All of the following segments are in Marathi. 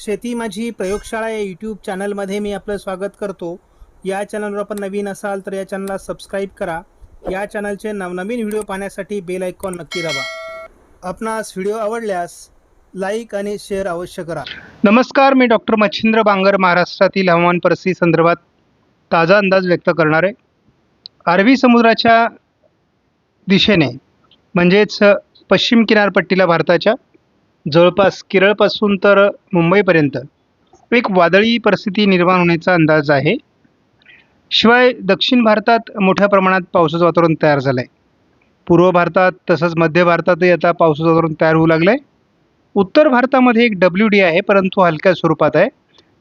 शेती माझी प्रयोगशाळा या यूट्यूब चॅनलमध्ये मी आपलं स्वागत करतो. या चॅनलवर आपण नवीन असाल तर या चॅनलला सबस्क्राईब करा. या चॅनलचे नवनवीन व्हिडिओ पाहण्यासाठी बेल आयकॉन नक्की दाबा. आपणास व्हिडिओ आवडल्यास लाईक आणि शेअर अवश्य करा. नमस्कार मी डॉक्टर मच्छिंद्र बांगर महाराष्ट्रातील हवामान परिस्थिती संदर्भात ताजा अंदाज व्यक्त करणार. आहे अरबी समुद्राच्या दिशेने म्हणजेच पश्चिम किनारपट्टीला भारताच्या जवळपास केरळपासून तर मुंबईपर्यंत एक वादळी परिस्थिती निर्माण होण्याचा अंदाज आहे. शिवाय दक्षिण भारतात मोठ्या प्रमाणात पावसाचं वातावरण तयार झालं आहे पूर्व भारतात तसंच मध्य भारतातही आता पावसाचं वातावरण तयार होऊ लागलं आहे उत्तर भारतामध्ये एक डब्ल्यू डी आहे परंतु हलक्या स्वरूपात आहे.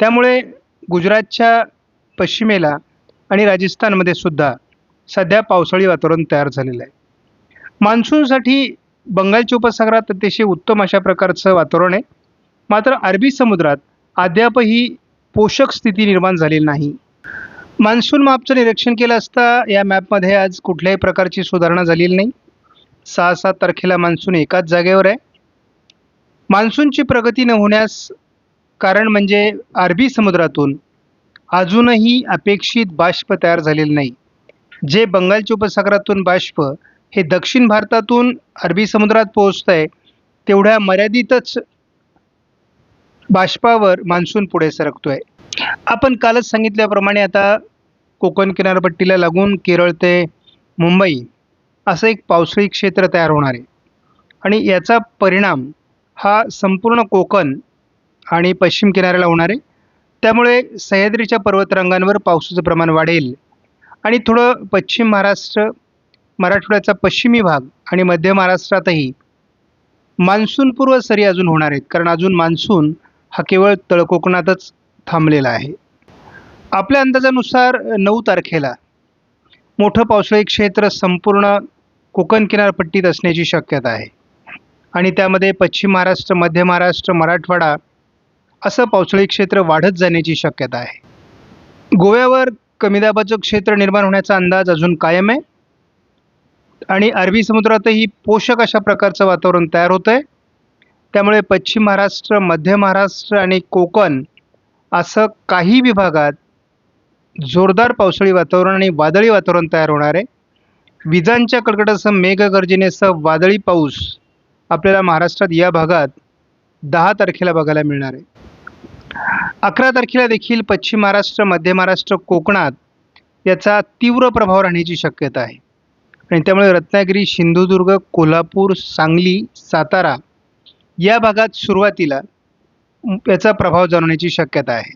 त्यामुळे गुजरातच्या पश्चिमेला आणि राजस्थानमध्ये सुद्धा सध्या पावसाळी वातावरण तयार झालेलं आहे. मान्सूनसाठी बंगालच्या उपसागरात अतिशय उत्तम अशा प्रकारचं वातावरण आहे. मात्र अरबी समुद्रात अद्यापही पोषक स्थिती निर्माण झालेली नाही. मान्सून मॅपचं निरीक्षण केलं असता या मॅपमध्ये आज कुठल्याही प्रकारची सुधारणा झालेली नाही. सहा सात तारखेला मान्सून एकाच जागेवर आहे. मान्सूनची प्रगती न होण्यास कारण म्हणजे अरबी समुद्रातून अजूनही अपेक्षित बाष्प तयार झालेलं नाही. जे बंगालच्या उपसागरातून बाष्प हे दक्षिण भारतातून अरबी समुद्रात पोहोचत आहे तेवढ्या मर्यादितच बाष्पावर मान्सून पुढे सरकतो आहे आपण कालच सांगितल्याप्रमाणे आता कोकण किनारपट्टीला लागून केरळ ते मुंबई असं एक पावसाळी क्षेत्र तयार होणार आहे. आणि याचा परिणाम हा संपूर्ण कोकण आणि पश्चिम किनाऱ्याला होणार आहे. त्यामुळे सह्याद्रीच्या पर्वतरांगांवर पावसाचं प्रमाण वाढेल. आणि थोडं पश्चिम महाराष्ट्र मराठवाड्याचा पश्चिमी भाग आणि मध्य महाराष्ट्रातही मान्सूनपूर्व सरी अजून होणार आहेत. कारण अजून मान्सून हा केवळ तळकोकणातच थांबलेला आहे. आपल्या अंदाजानुसार नऊ तारखेला मोठं पावसाळी क्षेत्र संपूर्ण कोकण किनारपट्टीत असण्याची शक्यता आहे. आणि त्यामध्ये पश्चिम महाराष्ट्र मध्य महाराष्ट्र मराठवाडा असं पावसाळी क्षेत्र वाढत जाण्याची शक्यता आहे. गोव्यावर कमी दाबाचं क्षेत्र निर्माण होण्याचा अंदाज अजून कायम आहे. आणि अरबी समुद्रातही पोषक अशा प्रकारचं वातावरण तयार होतं आहे त्यामुळे पश्चिम महाराष्ट्र मध्य महाराष्ट्र आणि कोकण असं काही विभागात जोरदार पावसाळी वातावरण आणि वादळी वातावरण तयार होणार आहे. विजांच्या कडकडासह मेघगर्जनेसह वादळी पाऊस आपल्याला महाराष्ट्रात या भागात दहा तारखेला बघायला मिळणार आहे. अकरा तारखेला देखील पश्चिम महाराष्ट्र मध्य महाराष्ट्र कोकणात याचा तीव्र प्रभाव राहण्याची शक्यता आहे. आणि त्यामुळे रत्नागिरी सिंधुदुर्ग कोल्हापूर सांगली सातारा या भागात सुरुवातीला याचा प्रभाव जाणवण्याची शक्यता आहे.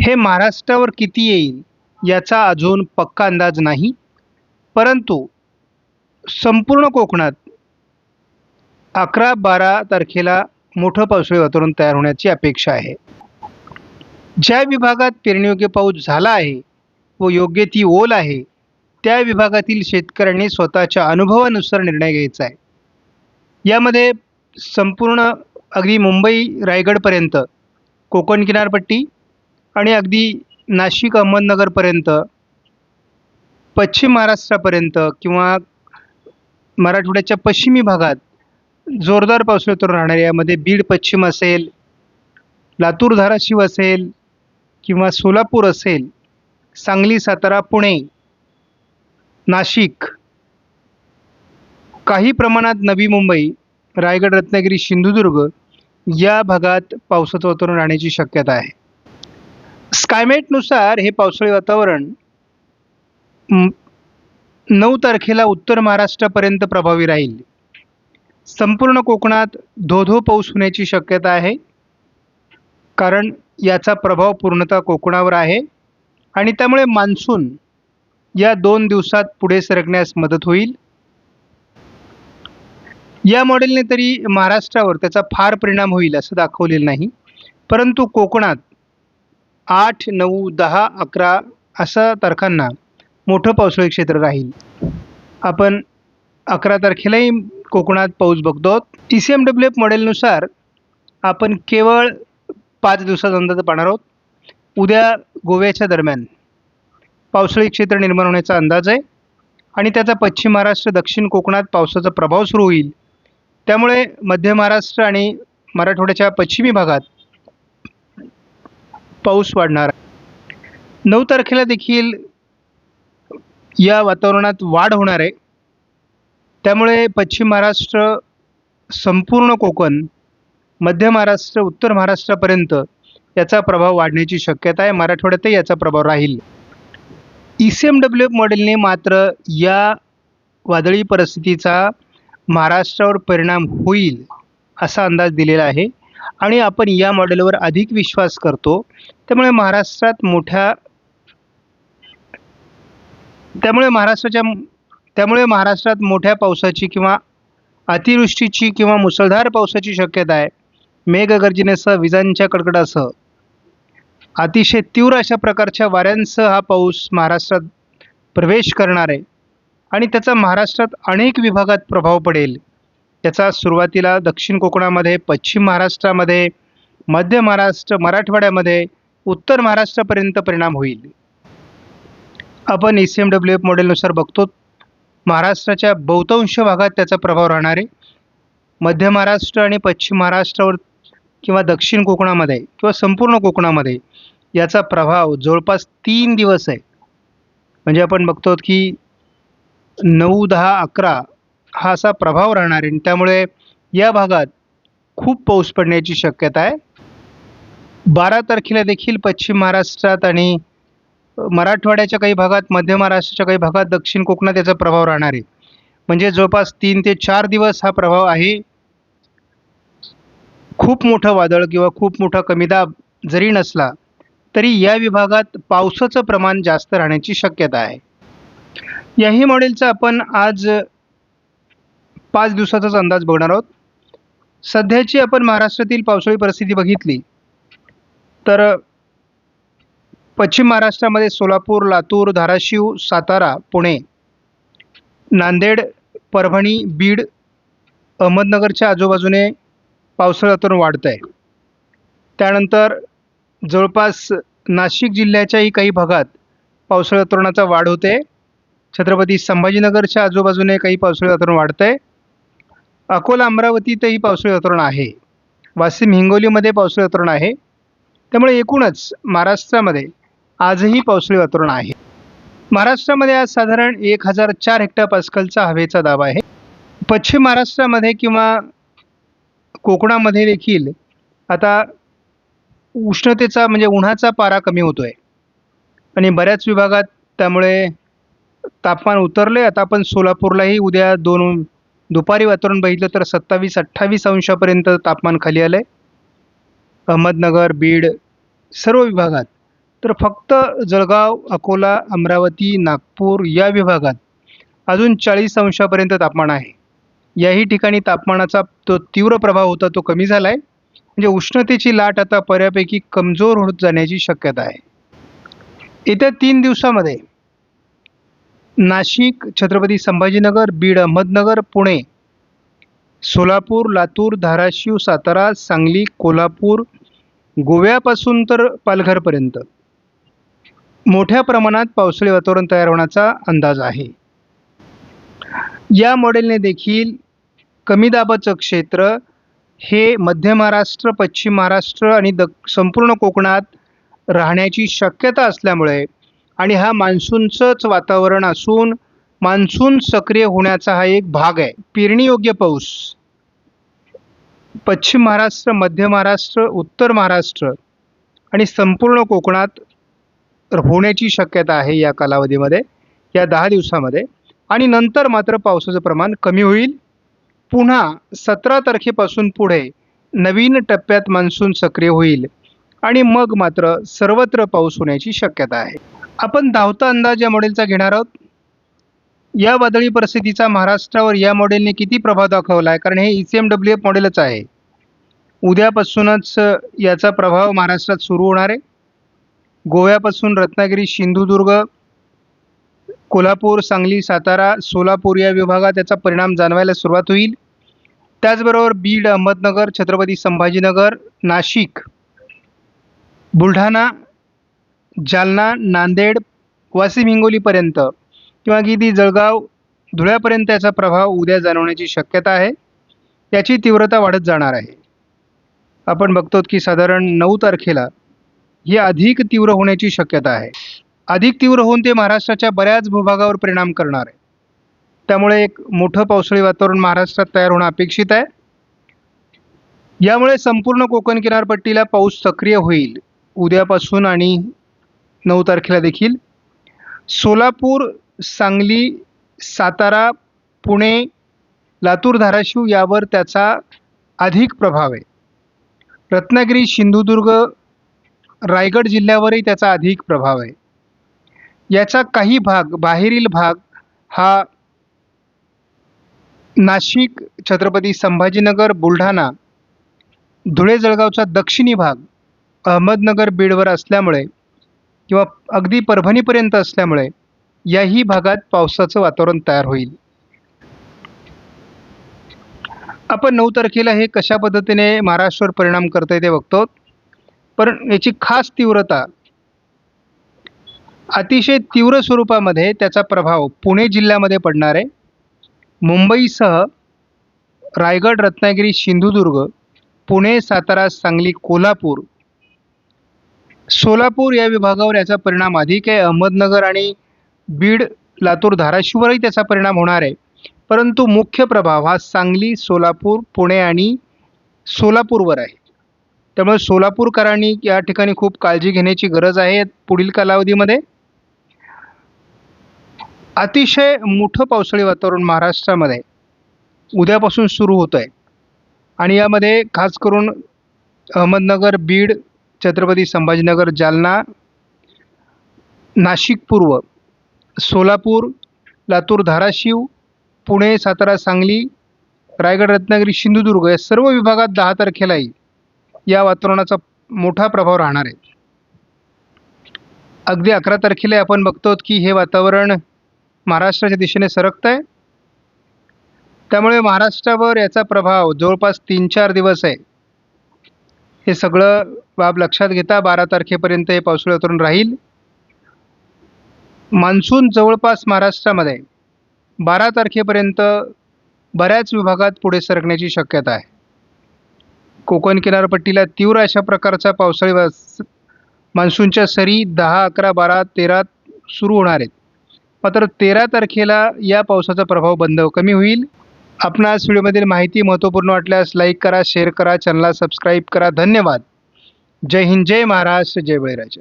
हे महाराष्ट्रावर किती येईल याचा अजून पक्का अंदाज नाही. परंतु संपूर्ण कोकणात अकरा बारा तारखेला मोठं पावसाळी वातावरण तयार होण्याची अपेक्षा आहे. ज्या विभागात पेरणीयोग्य पाऊस झाला आहे व योग्य ती ओल आहे त्या विभागातील शेतकऱ्यांनी स्वतःच्या अनुभवानुसार निर्णय घ्यायचा आहे. यामध्ये संपूर्ण अगदी मुंबई रायगडपर्यंत कोकण किनारपट्टी आणि अगदी नाशिक अहमदनगरपर्यंत पश्चिम महाराष्ट्रापर्यंत किंवा मराठवाड्याच्या पश्चिमी भागात जोरदार पावसाळ्यातून वातावरण राहणार यामध्ये बीड पश्चिम असेल लातूर धाराशिव असेल किंवा सोलापूर असेल सांगली सातारा पुणे नाशिक. काही प्रमाणात नवी मुंबई रायगड रत्नागिरी सिंधुदुर्ग या भागात पावसाचं वातावरण राहण्याची शक्यता आहे. स्कायमेटनुसार हे पावसाळी वातावरण नऊ तारखेला उत्तर महाराष्ट्रापर्यंत प्रभावी राहील. संपूर्ण कोकणात धोधो पाऊस होण्याची शक्यता आहे. कारण याचा प्रभाव पूर्णतः कोकणावर आहे. आणि त्यामुळे मान्सून या दोन दिवसात पुढे सरकण्यास मदत होईल. या मॉडेलने तरी महाराष्ट्रावर त्याचा फार परिणाम होईल असं दाखवलेलं नाही. परंतु कोकणात आठ नऊ दहा अकरा अशा तारखांना मोठं पावसाळी क्षेत्र राहील. आपण अकरा तारखेलाही कोकणात पाऊस बघतो. T C M W F मॉडेलनुसार आपण केवळ पाच दिवसाचा अंदाज पाहणार आहोत. उद्या गोव्याच्या दरम्यान पावसाळी क्षेत्र निर्माण होण्याचा अंदाज आहे आणि त्याचा पश्चिम महाराष्ट्र दक्षिण कोकणात पावसाचा प्रभाव सुरू होईल. त्यामुळे मध्य महाराष्ट्र आणि मराठवाड्याच्या पश्चिमी भागात पाऊस वाढणार नऊ तारखेला देखील या वातावरणात वाढ होणार आहे. त्यामुळे पश्चिम महाराष्ट्र संपूर्ण कोकण मध्य महाराष्ट्र उत्तर महाराष्ट्रापर्यंत याचा प्रभाव वाढण्याची शक्यता आहे. मराठवाड्यातही याचा प्रभाव राहील. E C M W F मॉडेलने मात्र या वादळी परिस्थितीचा महाराष्ट्रावर परिणाम होईल असा अंदाज दिलेला आहे. आणि आपण या मॉडेलवर अधिक विश्वास करतो. त्यामुळे महाराष्ट्रात मोठ्या त्यामुळे महाराष्ट्राच्या त्यामुळे महाराष्ट्रात मोठ्या पावसाची किंवा अतिवृष्टीची किंवा मुसळधार पावसाची शक्यता आहे. मेघगर्जनेसह विजांच्या कडकडासह. अतिशय तीव्र अशा प्रकारच्या वाऱ्यांसह हा पाऊस महाराष्ट्रात प्रवेश करणार आहे. आणि त्याचा महाराष्ट्रात अनेक विभागात प्रभाव पडेल. त्याचा सुरुवातीला दक्षिण कोकणामध्ये पश्चिम महाराष्ट्रामध्ये मध्य महाराष्ट्र मराठवाड्यामध्ये उत्तर महाराष्ट्रापर्यंत परिणाम होईल. आपण E C M W F मॉडेलनुसार बघतो महाराष्ट्राच्या बहुतांश भागात त्याचा प्रभाव राहणार आहे. मध्य महाराष्ट्र आणि पश्चिम महाराष्ट्रावर किंवा दक्षिण कोकणामध्ये किंवा संपूर्ण कोकणामध्ये याचा प्रभाव जवळपास तीन दिवस आहे. म्हणजे आपण बघतो की नऊ दहा अकरा हा असा प्रभाव राहणार आहे. आणि त्यामुळे या भागात खूप पाऊस पडण्याची शक्यता आहे. बारा तारखेला देखील पश्चिम महाराष्ट्रात आणि मराठवाड्याच्या काही भागात मध्य महाराष्ट्राच्या काही भागात दक्षिण कोकणात याचा प्रभाव राहणार आहे. म्हणजे जवळपास तीन ते चार दिवस हा प्रभाव आहे. खूप मोठं वादळ किंवा खूप मोठा कमी दाब जरी नसला तरी या विभागात पावसाचं प्रमाण जास्त राहण्याची शक्यता आहे. याही मॉडेलचा आपण आज पाच दिवसाचाच अंदाज बघणार आहोत. सध्याची आपण महाराष्ट्रातील पावसाळी परिस्थिती बघितली तर पश्चिम महाराष्ट्रामध्ये सोलापूर लातूर धाराशिव सातारा पुणे नांदेड परभणी बीड अहमदनगरच्या आजूबाजूने पावसाळी वाढत वाढतं आहे त्यानंतर जवळपास नाशिक जिल्ह्याच्याही काही भागात पावसाळी वातावरणाचा वाढ होते. छत्रपती संभाजीनगरच्या आजूबाजूने काही पावसाळी वातावरण वाढतं आहे अकोला अमरावतीतही पावसाळी वातावरण आहे. वाशिम हिंगोलीमध्ये पावसाळी वातावरण आहे. त्यामुळे एकूणच महाराष्ट्रामध्ये आजही पावसाळी वातावरण आहे. महाराष्ट्रामध्ये आज साधारण एक हजार चार हेक्टर पास्कलचा हवेचा दाब आहे. पश्चिम महाराष्ट्रामध्ये किंवा कोकणामध्ये देखील आता उष्णतेचा म्हणजे उन्हाचा पारा कमी होतो आहे आणि बऱ्याच विभागात त्यामुळे तापमान उतरले आता आपण सोलापूरलाही उद्या दोन दुपारी वातावरण बघितलं तर सत्तावीस अठ्ठावीस अंशापर्यंत तापमान खाली आलं आहे अहमदनगर बीड सर्व विभागात. तर फक्त जळगाव अकोला अमरावती नागपूर या विभागात अजून चाळीस अंशापर्यंत तापमान आहे. याही ठिकाणी तापमानाचा तो तीव्र प्रभाव होता तो कमी झाला आहे म्हणजे उष्णतेची लाट आता बऱ्यापैकी कमजोर होत जाण्याची शक्यता आहे. येत्या तीन दिवसामध्ये नाशिक छत्रपती संभाजीनगर बीड अहमदनगर पुणे सोलापूर लातूर धाराशिव सातारा सांगली कोल्हापूर गोव्यापासून तर पालघरपर्यंत. मोठ्या प्रमाणात पावसाळी वातावरण तयार होण्याचा अंदाज आहे. या मॉडेलने देखील कमी दाबाचं क्षेत्र हे मध्य महाराष्ट्र पश्चिम महाराष्ट्र आणि द संपूर्ण कोकणात राहण्याची शक्यता असल्यामुळे आणि हा मान्सूनचंच वातावरण असून मान्सून सक्रिय होण्याचा हा एक भाग आहे. पेरणीयोग्य पाऊस. पश्चिम महाराष्ट्र मध्य महाराष्ट्र उत्तर महाराष्ट्र आणि संपूर्ण कोकणात होण्याची शक्यता आहे या कालावधीमध्ये या दहा दिवसामध्ये आणि नंतर मात्र पावसाचं प्रमाण कमी होईल. पुन्हा सतरा तारखेपासून पुढे नवीन टप्प्यात मान्सून सक्रिय होईल आणि मग मात्र सर्वत्र पाऊस होण्याची शक्यता आहे. आपण धावता अंदाज या मॉडेलचा घेणार आहोत. या वादळी परिस्थितीचा महाराष्ट्रावर या मॉडेलने किती प्रभाव दाखवला आहे? कारण हे E C M W F मॉडेलच आहे. उद्यापासूनच याचा प्रभाव महाराष्ट्रात सुरू होणार आहे. गोव्यापासून रत्नागिरी सिंधुदुर्ग कोल्हापूर सांगली सातारा सोलापूर या विभागात याचा परिणाम जाणवायला सुरुवात होईल. त्याचबरोबर बीड अहमदनगर छत्रपती संभाजीनगर नाशिक बुलढाणा जालना नांदेड वाशिम हिंगोलीपर्यंत किंवा किती जळगाव धुळ्यापर्यंत याचा प्रभाव उद्या जाणवण्याची शक्यता आहे. याची तीव्रता वाढत जाणार आहे. आपण बघतो की साधारण नऊ तारखेला ही अधिक तीव्र होण्याची शक्यता आहे. अधिक तीव्र होऊन ते महाराष्ट्राच्या बऱ्याच भूभागावर परिणाम करणार आहे. त्यामुळे एक मोठं पावसाळी वातावरण महाराष्ट्रात तयार होणं अपेक्षित आहे. यामुळे संपूर्ण कोकण किनारपट्टीला पाऊस सक्रिय होईल. उद्यापासून आणि नऊ तारखेला देखील. सोलापूर सांगली सातारा पुणे लातूर धाराशिव यावर त्याचा अधिक प्रभाव आहे. रत्नागिरी सिंधुदुर्ग रायगड जिल्ह्यावरही त्याचा अधिक प्रभाव आहे. याचा काही भाग बाहेरील भाग हा नाशिक छत्रपती संभाजीनगर बुलढाणा धुळे जळगावचा दक्षिणी भाग अहमदनगर बीडवर असल्यामुळे किंवा अगदी परभणीपर्यंत असल्यामुळे याही भागात पावसाचं वातावरण तयार होईल. आपण नऊ तारखेला हे कशा पद्धतीने महाराष्ट्रावर परिणाम करतंय ते बघतो. पण याची खास तीव्रता अतिशय तीव्र स्वरूपामध्ये त्याचा प्रभाव पुणे जिल्ह्यामध्ये पडणार आहे. मुंबईसह रायगड रत्नागिरी सिंधुदुर्ग पुणे सातारा सांगली कोल्हापूर. सोलापूर या विभागावर याचा परिणाम अधिक आहे. अहमदनगर आणि बीड लातूर धाराशिववरही त्याचा परिणाम होणार आहे. परंतु मुख्य प्रभाव हा सांगली सोलापूर पुणे आणि सोलापूरवर आहे. त्यामुळे सोलापूरकरांनी या ठिकाणी खूप काळजी घेण्याची गरज आहे पुढील कालावधीमध्ये. अतिशय मोठं पावसाळी वातावरण महाराष्ट्रामध्ये उद्यापासून सुरू होतं आहे आणि यामध्ये खास करून अहमदनगर बीड छत्रपती संभाजीनगर जालना नाशिक पूर्व सोलापूर लातूर धाराशिव पुणे सातारा सांगली रायगड रत्नागिरी सिंधुदुर्ग या सर्व विभागात दहा तारखेलाही या वातावरणाचा मोठा प्रभाव राहणार आहे. अगदी अकरा तारखेला आपण बघतो की हे वातावरण महाराष्ट्राच्या दिशेने सरकत आहे त्यामुळे महाराष्ट्रावर याचा प्रभाव जवळपास तीन चार दिवस आहे. हे सगळं बाब लक्षात घेता बारा तारखेपर्यंत हे पावसाळी वातावरण राहील. मान्सून जवळपास महाराष्ट्रामध्ये बारा तारखेपर्यंत बऱ्याच विभागात पुढे सरकण्याची शक्यता आहे. कोकण किनारपट्टीला तीव्र अशा प्रकारचा पावसाळी मान्सूनच्या सरी दहा अकरा बारा तेरा सुरू होणार आहेत. मात्र तेरा तारखेला या पावसाचा प्रभाव बंद कमी होईल. आपणास व्हिडिओमधील माहिती महत्त्वपूर्ण वाटल्यास लाईक करा शेअर करा चॅनलला सबस्क्राईब करा. धन्यवाद. जय हिंद जय महाराष्ट्र जय बळीराजा.